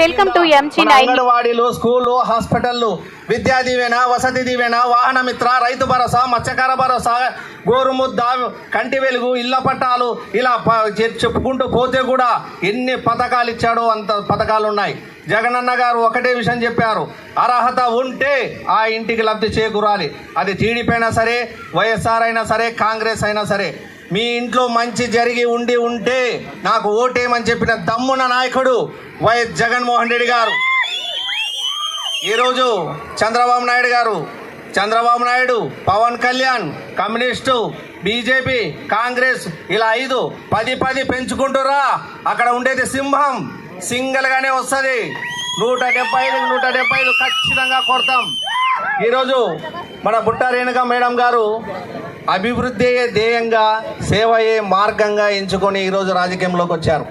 Welcome to MG nine. అంగన్వాడీలు స్కూళ్ళు హాస్పిటళ్ళు విద్యా దీవెన వసతి దీవెన వాహన మిత్ర రైతు భరోసా మత్స్యకార భరోసా గోరుముద్ద కంటి వెలుగు ఇళ్ళ పట్టాలు ఇలా చెప్పుకుంటూ పోతే కూడా ఎన్ని పథకాలు ఇచ్చాడో అంత పథకాలు ఉన్నాయి. జగనన్న గారు ఒకటే విషయం చెప్పారు. అర్హత ఉంటే ఆ ఇంటికి లబ్ధి చేకూరాలి. అది టీడీపీ అయినా సరే వైఎస్ఆర్ అయినా సరే కాంగ్రెస్ అయినా సరే. మీ ఇంట్లో మంచి జరిగి ఉండి ఉంటే నాకు ఓటేయమని చెప్పిన దమ్మున నాయకుడు వైఎస్ జగన్మోహన్ రెడ్డి గారు. ఈరోజు చంద్రబాబు నాయుడు గారు చంద్రబాబు నాయుడు పవన్ కళ్యాణ్ కమ్యూనిస్టు బీజేపీ కాంగ్రెస్ ఇలా ఐదు పది పది పెంచుకుంటురా. అక్కడ ఉండేది సింహం. సింగిల్గానే వస్తుంది. నూట డెబ్బై ఐదు నూట డెబ్బై ఐదు ఖచ్చితంగా కొడతాం. ఈరోజు మన బుట్ట రేణుక మేడం గారు అభివృద్ధియే ధ్యేయంగా సేవయే మార్గంగా ఎంచుకొని ఈరోజు రాజకీయంలోకి వచ్చారు.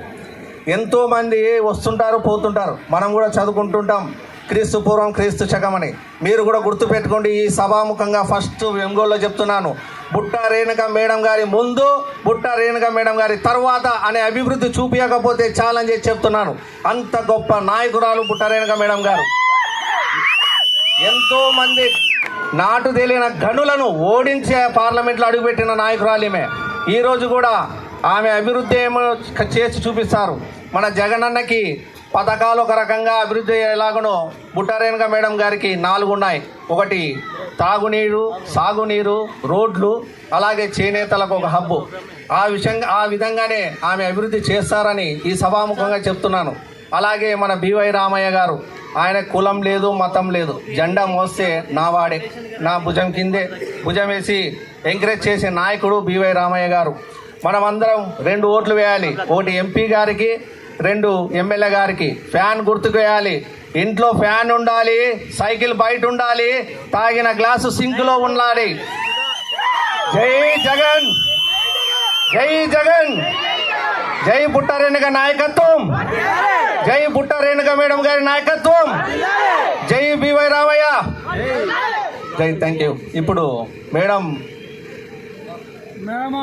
ఎంతోమంది వస్తుంటారు పోతుంటారు. మనం కూడా చదువుకుంటుంటాం. క్రీస్తు పూర్వం క్రీస్తు శకమని మీరు కూడా గుర్తుపెట్టుకోండి ఈ సభాముఖంగా ఫస్ట్ వెంగోల్లో చెప్తున్నాను. బుట్ట రేణుక మేడం గారి ముందు బుట్ట రేణుక మేడం గారి తర్వాత అనే అభివృద్ధి చూపించకపోతే ఛాలెంజ్ చేసి చెప్తున్నాను. అంత గొప్ప నాయకురాలు బుట్ట రేణుక మేడం గారు. ఎంతోమంది నాటు తేలిన గనులను ఓడించే పార్లమెంట్లో అడుగుపెట్టిన నాయకురాలిమే. ఈరోజు కూడా ఆమె అభివృద్ధి ఏమో చేసి చూపిస్తారు. మన జగనన్నకి పథకాలు ఒక రకంగా అభివృద్ధి ఎలాగనో బుట్టారేణుగా మేడం గారికి నాలుగు ఉన్నాయి. ఒకటి తాగునీరు సాగునీరు రోడ్లు అలాగే చేనేతలకు ఒక హబ్బు. ఆ విషయంగా ఆ విధంగానే ఆమె అభివృద్ధి చేస్తారని ఈ సభాముఖంగా చెప్తున్నాను. అలాగే మన బివై రామయ్య గారు ఆయన కులం లేదు మతం లేదు. జెండా మోస్తే నా వాడే నా భుజం కిందే భుజం వేసి ఎంకరేజ్ చేసే నాయకుడు బివై రామయ్య గారు. మనమందరం రెండు ఓట్లు వేయాలి. ఒకటి ఎంపీ గారికి రెండు ఎమ్మెల్యే గారికి. ఫ్యాన్ గుర్తుకు వేయాలి. ఇంట్లో ఫ్యాన్ ఉండాలి సైకిల్ బయట ఉండాలి తాగిన గ్లాసు సింక్లో ఉండాలి. జై జగన్! జై జగన్! జై పుట్టారెన్నిక నాయకత్వం! జై బుట్టారేణుక మేడం గారి నాయకత్వం. జై బివై రామయ్య. జై థ్యాంక్ యూ ఇప్పుడు మేడం మేడం